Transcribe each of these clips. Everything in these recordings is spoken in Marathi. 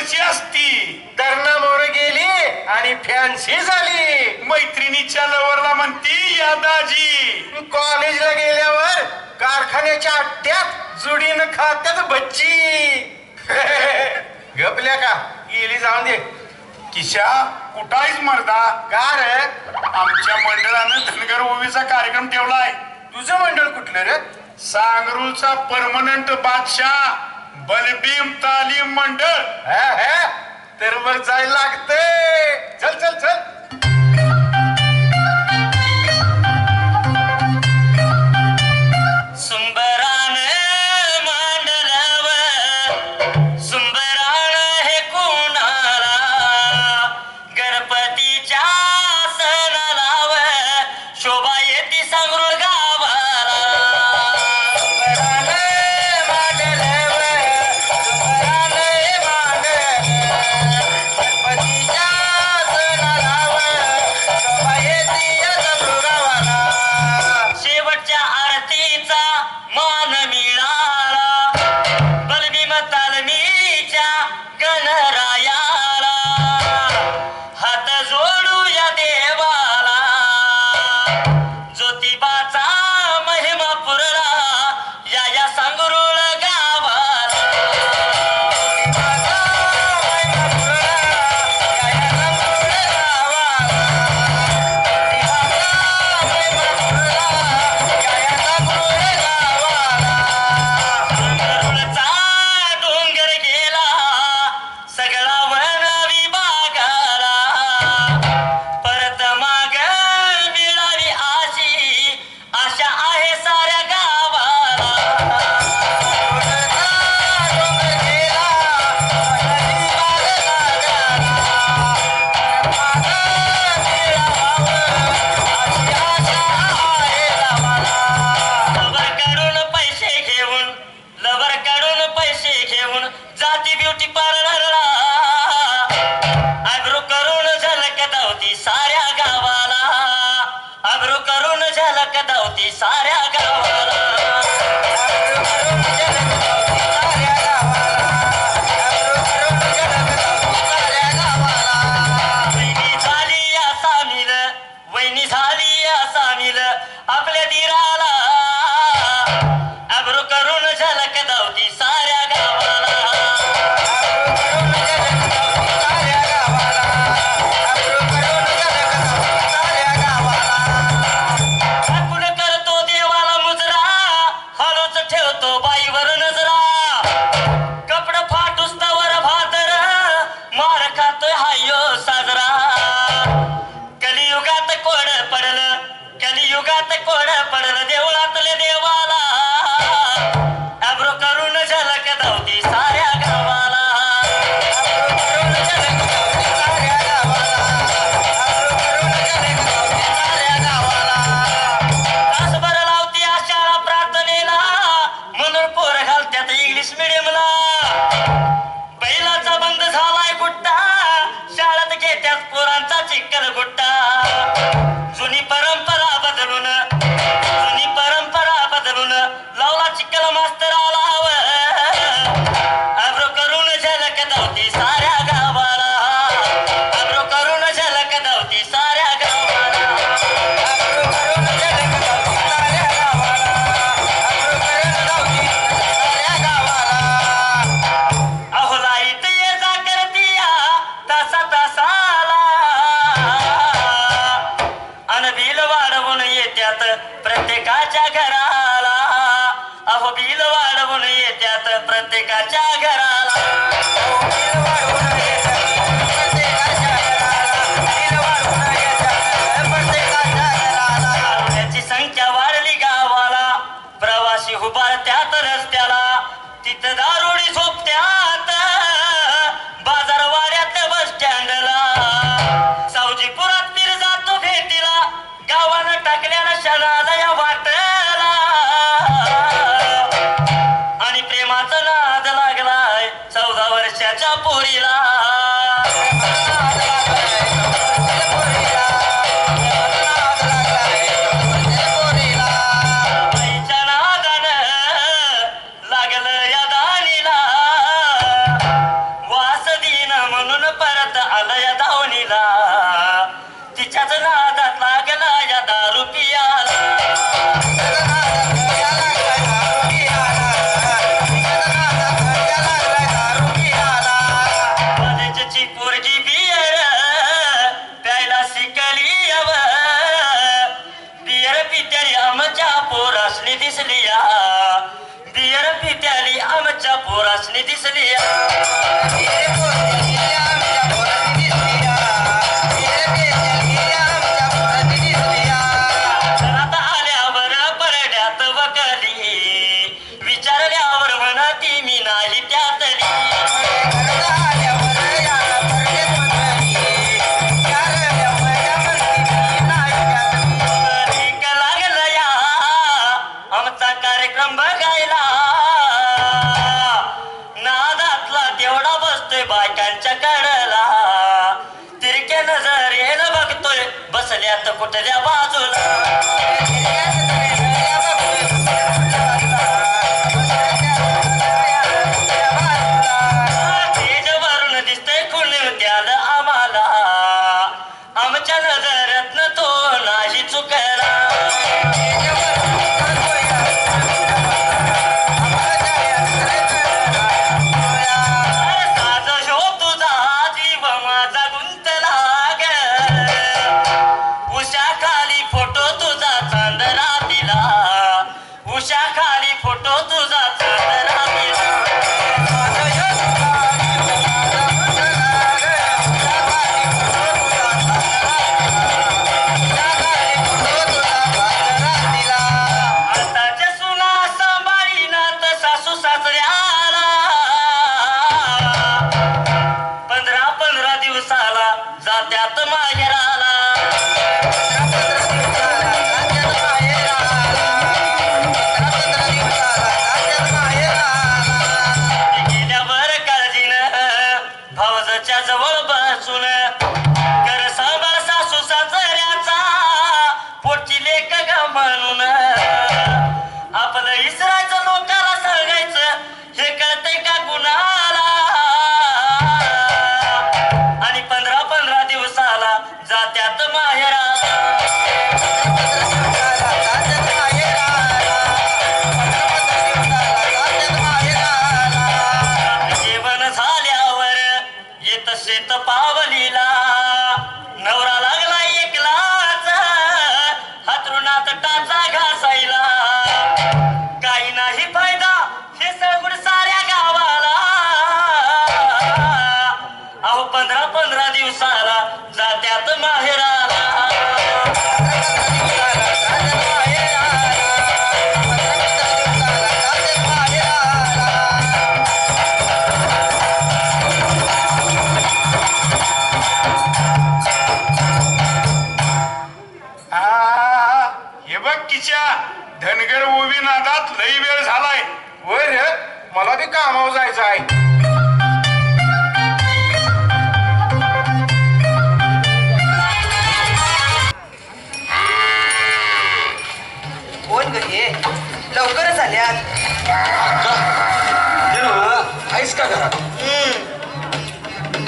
कशी असती. धरणामोर गेली आणि फॅन्सी झाली. मैत्रिणीच्या लवरला म्हणती या दाजी. कॉलेजला गेल्यावर कारखान्याच्या अड्ड्यात जुडीनं खात्यात बच्ची. गपल्या का? गेली जाऊन दे. किशा कुठाहीच मरदा? का रे? आमच्या मंडळानं धनगर ओवीचा कार्यक्रम ठेवलाय. तुझं मंडळ कुठलं रे? सांगरूलचा परमनंट बादशाह. बलबीम तालीम मंडळ. तर मग जायला लागते चल चल चल. प्रत्येकाच्या घरा asli di selia biar कुठल्या बाजूला तेजवरून दिसतंय कुणी आहेस का घरात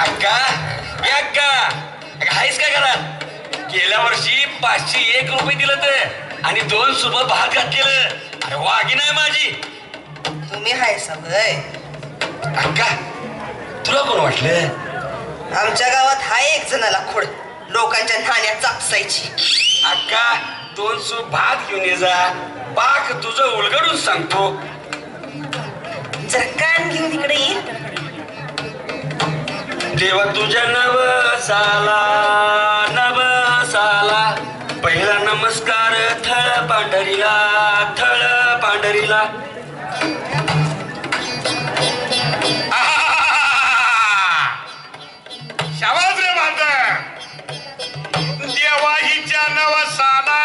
अक्का ए अक्का अगं, आहेस का घरात गेल्या वर्षी पाचशे एक रुपये दिलं ते आणि दोन सुबह भात घातलेलं अरे वागी नाही माझी तुम्ही हाय सगळे अक्का तुला कोण वाटलं आमच्या गावात हाय एक जणाला खोड लोकांच्या नाण्यात चापसायची अक्का दोन सूप भात घेऊन ये जा पाक तुझं उलगडून सांगतो जरा कान घेऊन तिकडे येईल? देवा तुझ्या नव साला नव साला पहिला नमस्कार थळ पांढरीला थळ पांढरीला. शाबाज रे बांधर देवाहीच्या नवसाला.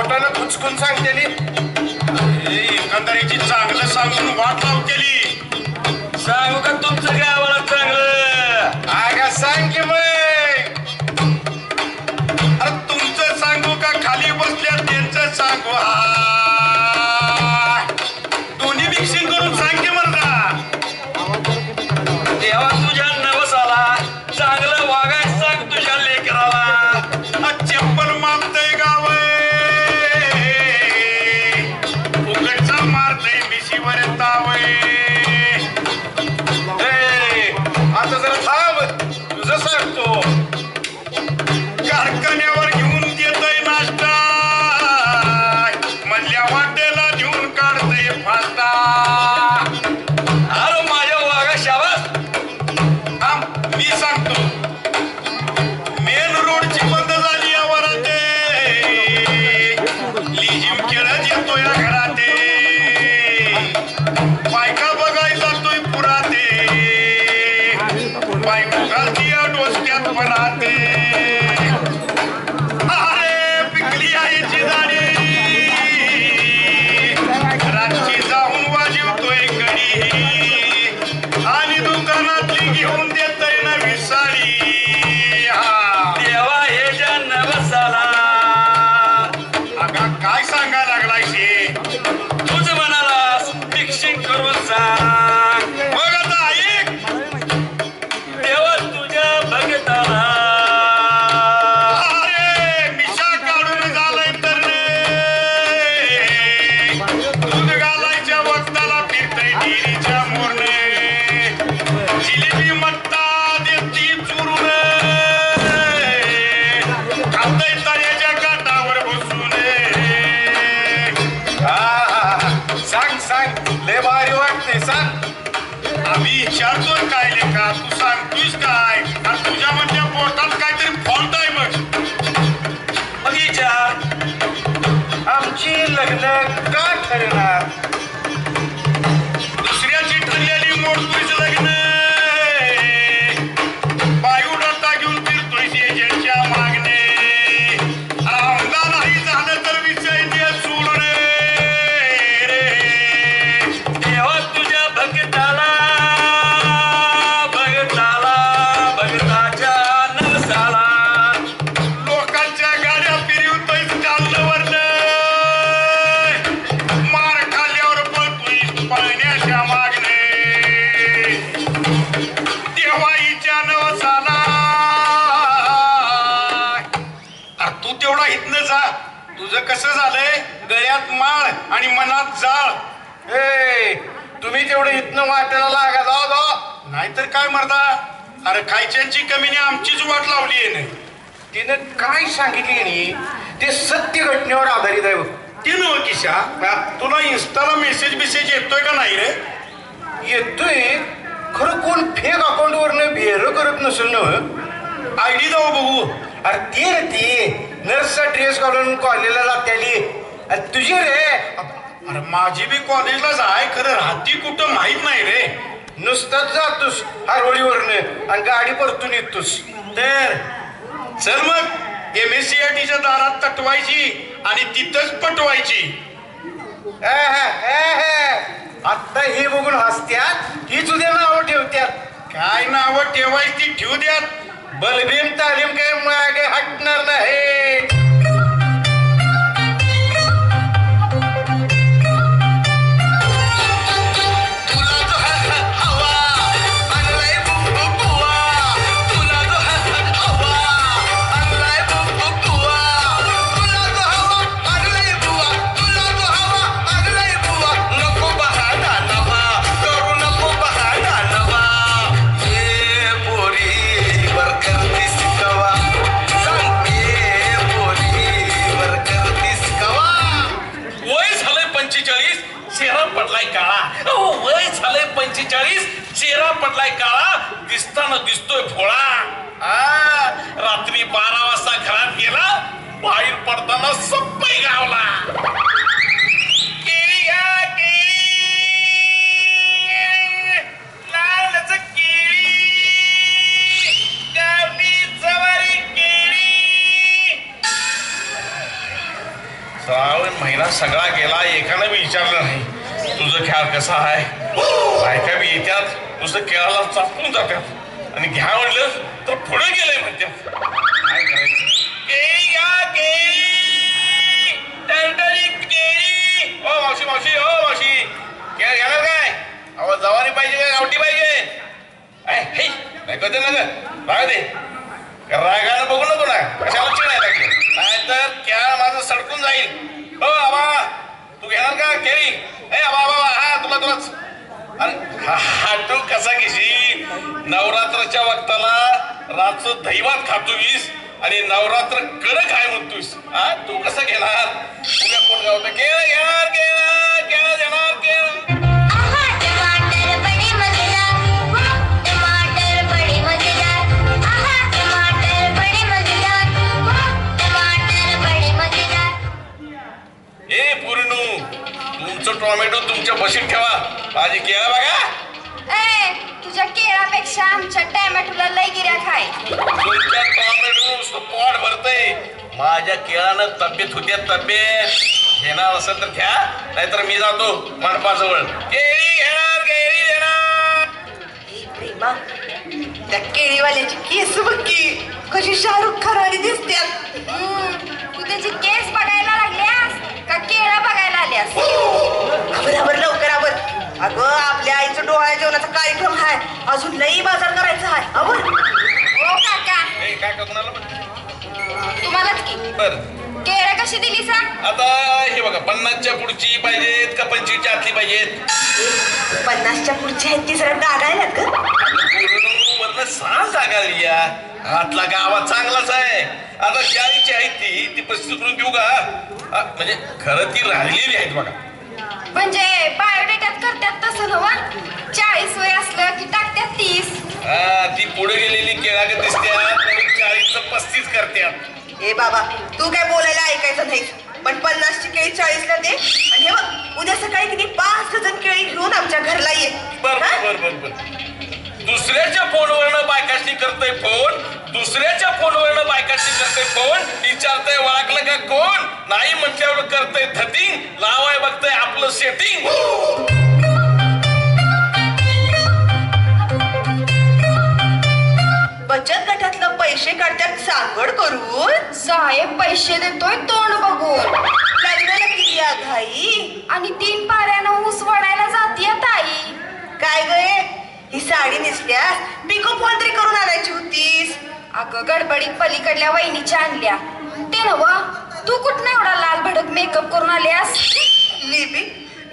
बोटानं खुचकून सांगतेली. ए, एकंदरीची चांगलं सांगून वाट लावतेली सांगू का तुमचं? बायको घालती या डोसक्यात पराते अरे पिकली आईची जाणी लय भारी वाटते सांग. आम्ही विचारतोय काय लेखा तू सांगतोयस काय? आणि तुझ्या म्हणजे पोटात काहीतरी फॉल्ट आहे मग मग विचार आमची लग्न का ठरणार? तुझं कसं झालंय? गळ्यात माळ आणि मनात जाळ. ए तुम्ही तेवढं इथनं वाटायला लागा जाऊ जाऊ नाहीतर काय मरदा? अरे खायच्यांची कमीने आमचीच वाट लावली आहे नाही तिनं काय सांगितली नी ते सत्य घटनेवर आधारित आहे बघ. ती नव किशा? तुला इन्स्टाला मेसेज बिसेज येतोय का नाही रे? येतोय. खरं कोण फेक अकाउंट वरनं भेर करत नसेल ना आयडी जाऊ बघू. अरे ते रे ते. नर्सचा ड्रेस घालून कॉलेजला जात्याली अरे तुझी रे. अरे माझी बी कॉलेजलाच आहे. खरं राहती कुठं माहीत नाही रे. नुसतंच जातोस हरवळीवरनं आणि गाडी परतून येतोस. तर चल मग. एम एस सी आय टीच्या दारात तटवायची आणि तिथंच पटवायची. आता हे बघून हसत्यात? हीच उद्या नावं ठेवत्यात. काय नावं ठेवायची ती ठेवू द्यात. बलबीम तालीम काही मागे हटणार नाही. पंचेचाळीस चेहरा पडलाय काळा दिसताना दिसतोय फोळा आ, रात्री बारा वाजता घरात गेला बाहेर पडताना सप्पई गावला. केळी घ्या केळी. लालच केळी. गावठी जवारी केळी. श्रावण महिना सगळा गेला एकानं विचारलं नाही तुझं ख्याल कसा आहे? बायका बी येत्यात नुसतं केळाला चापून जातात आणि घ्या म्हटलं तर पुढे गेलंय म्हणतात काय करायचं? केळी घ्या केळी! टणटणीत केळी! ओ मावशी मावशी ओ मावशी! केळ घेणार काय? अहो जवारी पाहिजे का? गावठी पाहिजे? ऐ, हे, नाही कळते ना ग? राग दे रागानं बघू नको ना. कशाला चिडायला लागले? नाही तर क्या माझं सडकून जाईल हो आबा तू घेणार का केळी ए आबा आबा हा तुला तुलाच अरे हा हा, तू कसा घेशील नवरात्राच्या वक्ताला रातचं दहीभात खातोयस आणि नवरात्र कडक आहे म्हणतोयस. हा तू कसं घेणार? तुझ्या कोण गावतं केळ घेणार केळ केळ घेणार केळ. आहा टमाटर बड़े मजेदार. वाह टमाटर बड़े मजेदार. आहा टमाटर बड़े मजेदार. वाह टमाटर बड़े मजेदार. ए पूर्णू तुमचं टोमॅटो तुमच्या बशीत ठेवा. माझी केळं बघा. ए तुझ्या केळापेक्षा आमच्या टॅमॅटोला लय गिऱ्या खाय तुमच्या टोमॅटो नुसतं पोट भरतय. माझ्या केळानं तब्येत होते तब्येत. घेणार असेल तर घ्या नाहीतर मी जातो मंडपाजवळ केळी घेणार केळी घेणार. ए, प्रेमा त्या केळीवाल्याची केस बघ की कशी शाहरुख खान वाली दिसत्यात तू त्याची केस बघायला लागल्यास का केळा बघायला आल्यास? बराबर लवकर आवर. अगं आपल्या आईचं डोळ्या जेवणाचा कार्यक्रम आहे अजून लई बाजार करायचा आहे काका. ए, काय का कुणाला पण? तुम्हालाच की. बर. केळं कशी दिली सांग? आता हे बघा पन्नासच्या पुढची पाहिजेत का पंचवीसच्या आतली पाहिजेत? पन्नासच्या पुढच्या आहेत ती जरा डागायलात ग. वरनं सहा जागा लिया आतला गावात चांगलाच आहे. आता चाळीची आहे ती. ती पस्तीस करून देऊ का? हा, म्हणजे खरं ती राहिलेली आहेत बघा. म्हणजे बायोडेटात करतात तसं नवा चाळीस वय असलं की टाकतात तीस. हा, ती पुढे गेलेली केळागत दिसत्यात चाळीसचं पस्तीस करत्यात. ए बाबा तू काय बोलायला ऐकायचं नाही पण पन्नासची केळी चाळीसला दे. आणि हे बघ उद्या सकाळी किती पाच डझन केळी घेऊन आमच्या घरला ये. बर? बर बर बर. दुसऱ्याच्या फोनवरनं बायकाशी करतोय फोन दुसऱ्याच्या फोनवरनं बायकाशी करतोय फोन विचारतंय वागलं का कोण? नाही म्हटल्यावर करतंय धतिंग लावाय बघतंय आपलं सेटिंग बचत गटातलं पैसे काढतात सांगड करून? साहेब पैसे देतोय तोंड बघून. लग्नाला किती घाई. आणि तीन पाऱ्यानं ऊस वडायला जातीय ताई. काय गे ही साडी नेसल्यास पिको फॉल तरी करून आणायची होतीस. अगं गडबडीत पलीकडल्या वहिनीच्या आणल्या. ते नव तू कुठं एवढा लाल भडक मेकअप करून आल्यास? मी बी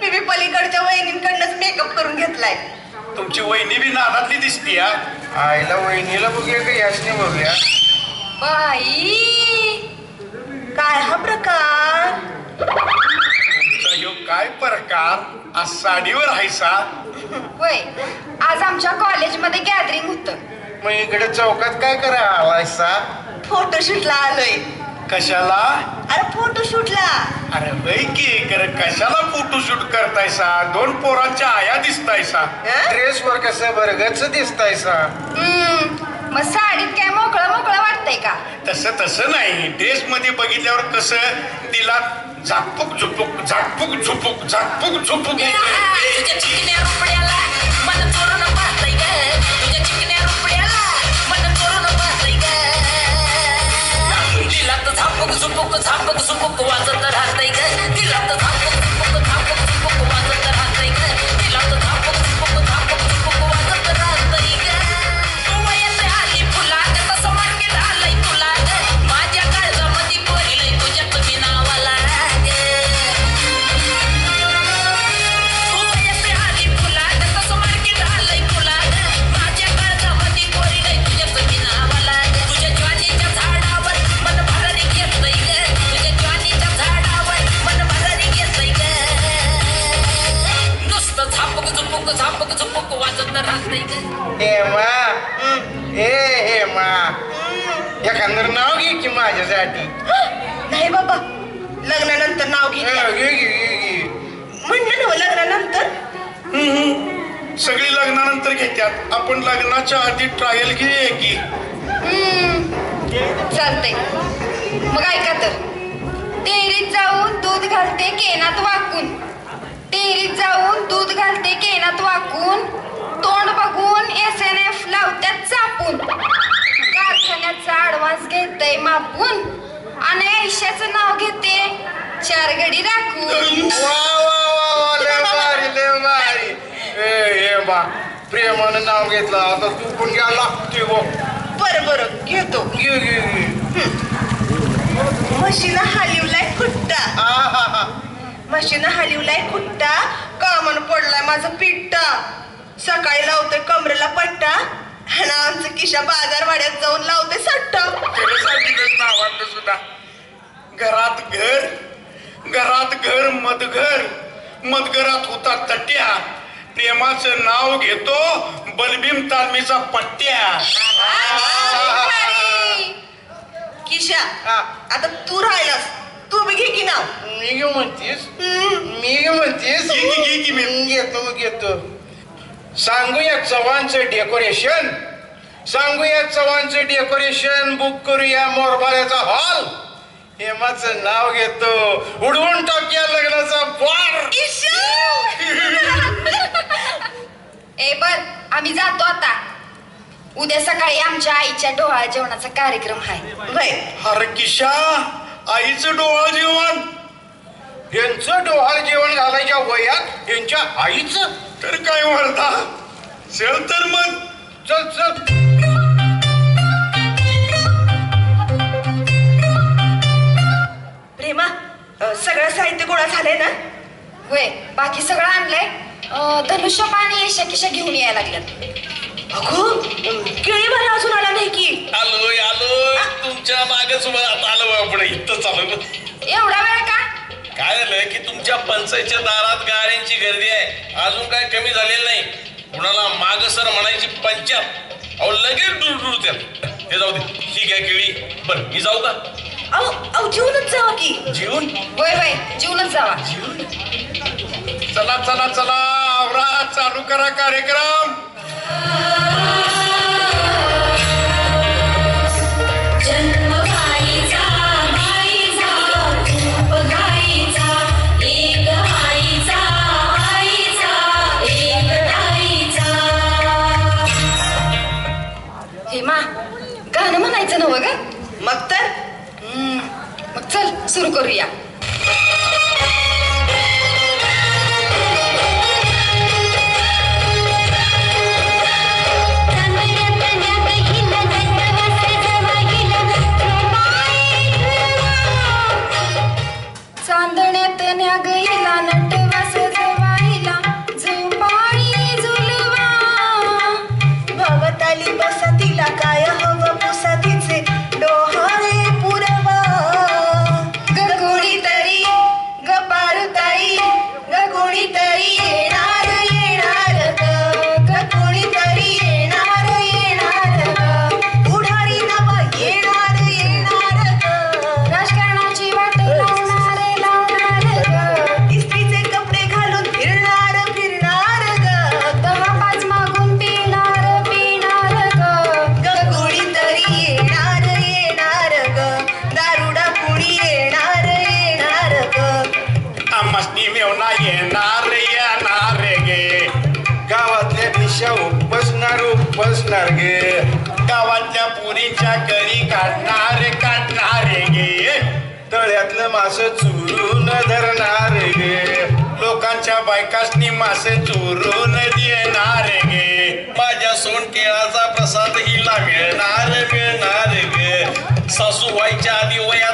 मी बी पलीकडच्या वहिनींकडनंच मेकअप करून घेतलाय. तुमची वहिनी बी नादातली दिसती आईला वहिनीला बघूया का यासने बघूया? बाई काय हा प्रकार? ह्यो काय प्रकार? आज साडीवर हायसा वय आज आमच्या कॉलेजमध्ये गॅदरिंग होतं. मग इकडे चौकात काय करा आलायसा फोटोशूटला आलोय. कशाला? अरे फोटोशूटला अरे बाई की कर कशाला फोटोशूट करतायसा दोन पोरांच्या आया दिसतायसा हं? ड्रेस वर कसं बरगच दिसतायसा हम्म, मग साडीत काय मोकळं मोकळं वाटतंय का? तसं तसं नाही. ड्रेस मध्ये बघितल्यावर कसं तिला झाकपूक झुपूक झाकपूक झुपूक झाकपूक झुपूक. तुझ्या चिकन्या रुपड्याला मन चोरून पाहतय ग. तुझ्या चिकन्या रुपड्याला मन चोरून पाहतय ग. तिला तर झापक झुपक झापक झुपक वाजत राहतय ग. तिला तर झापक झुपक झापक झुपक हे हे मा एखादं नाव घे की माझ्यासाठी. नाही बाबा लग्नानंतर नाव घे. हा, घे, घे, घे, घे. म्हणलं ना लग्नानंतर. सगळी लग्नानंतर घेतात आपण लग्नाच्या आधी ट्रायल घेऊया की. चालतंय. मग ऐका तर. डेअरीत जाऊन दूध घालते केनात वाकून. डेअरीत जाऊन दूध घालते केनात वाकून. तोंड बघून एस एन एफ लावत्यात चापून. कारखान्याचा ऍडव्हान्स घेतय मापून. आणि आयुष्याचं नाव घेते चार घडी राखून हे प्रेमानं नाव घेतलं. आता तू पण घ्या लागतोय गो बरं बरं घेतो. घे घे घे. म्हशीनं हालिवलाय खुट्टा. हा हा हा. म्हशीनं हालिवलाय खुट्टा. कामन पडलाय माझा पिट्टा. सकाळी लावतोय कमरेला पट्टा आणि आमचं किशा बाजारवाड्यात जाऊन लावते सट्टा. खरं सांगितलं नावातलं सुद्धा. घरात घर घरात घर मदघर. मदघरात होता तट्या. प्रेमाचं नाव घेतो बलभीम तालमीचा पट्ट्या. किशा. आता तू राहिलास. तू बी घे की नाव. मी घेऊ म्हणतीस. मी घेऊ म्हणतीस? घे की, घे की मी. घेतो घेतो. सांगूया चव्हाणचं डेकोरेशन सांगूया चव्हाणचं डेकोरेशन बुक करूया मोरबाऱ्याचा हॉल हेमाचं नाव घेतो. उडवून टाकूया लग्नाचा बार ए बर आम्ही जातो आता. उद्या सकाळी आमच्या आईच्या डोहाळ जेवणाचा कार्यक्रम आहे. अरे किशा आईचं डोळा जेवण. यांचं डोहाळ जेवण घालायच्या वयात यांच्या आईचं? तर काय म्हणता चल तर मग. चल चल. प्रेमा अ, सगळं साहित्य गोळा झालंय ना? होय बाकी सगळं आणलंय? अं, धनुष्य आणि येशा किशा घेऊन यायला लागल्यात. अगो केळी मला अजून आला नाही की. आलोय आलोय. तुमच्या मागच आता आलो आपण इथं चालू एवढा वेळ का काय झालं की तुमच्या पंचायतच्या दारात गाड्यांची गर्दी आहे. अजून काय कमी झालेलं नाही. कुणाला माग सर म्हणायची पंचायत अहो लगेच दूर दूर ते जाऊ दे. ही घ्या केळी. बर मी जाऊ का? अहो अहो जेवणच जावा की. जीवन? होय होय जीवनच जावा. चला चला चला. आवरा चालू करा कार्यक्रम. बायकासनी मासे चोरून देणार गे माझ्या सोन केळाचा प्रसाद हिला मिळणार मिळणार गे. सासू व्हायच्या आधी वया